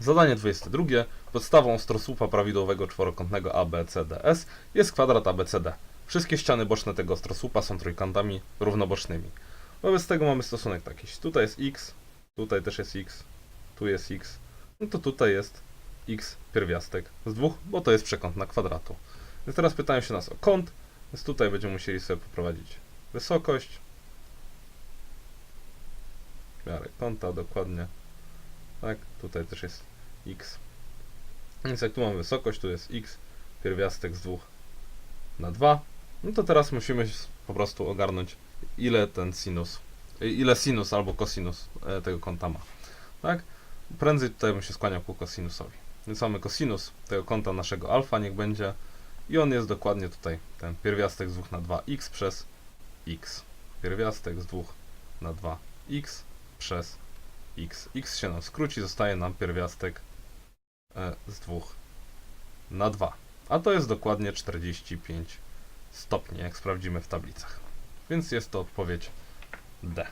Zadanie 22. Podstawą ostrosłupa prawidłowego czworokątnego ABCDS jest kwadrat ABCD. Wszystkie ściany boczne tego ostrosłupa są trójkątami równobocznymi. Wobec tego mamy stosunek taki. Tutaj jest x, tutaj też jest x, tu jest x, no to tutaj jest x pierwiastek z dwóch, bo to jest przekątna kwadratu. Więc teraz pytają się nas o kąt, więc tutaj będziemy musieli sobie poprowadzić wysokość, miarę kąta dokładnie, tak, tutaj też jest x. Więc jak tu mamy wysokość, tu jest x, pierwiastek z 2 na 2, no to teraz musimy po prostu ogarnąć ile ten sinus, y, ile sinus albo cosinus e, tego kąta ma, tak? Prędzej tutaj bym się skłaniał ku kosinusowi. Więc mamy cosinus tego kąta naszego alfa, niech będzie i on jest dokładnie tutaj, ten pierwiastek z 2 na 2 x przez x. Pierwiastek z 2 na 2 x przez x. x się nam skróci, zostaje nam pierwiastek e, z 2 na 2. A to jest dokładnie 45 stopni, jak sprawdzimy w tablicach. Więc jest to odpowiedź D.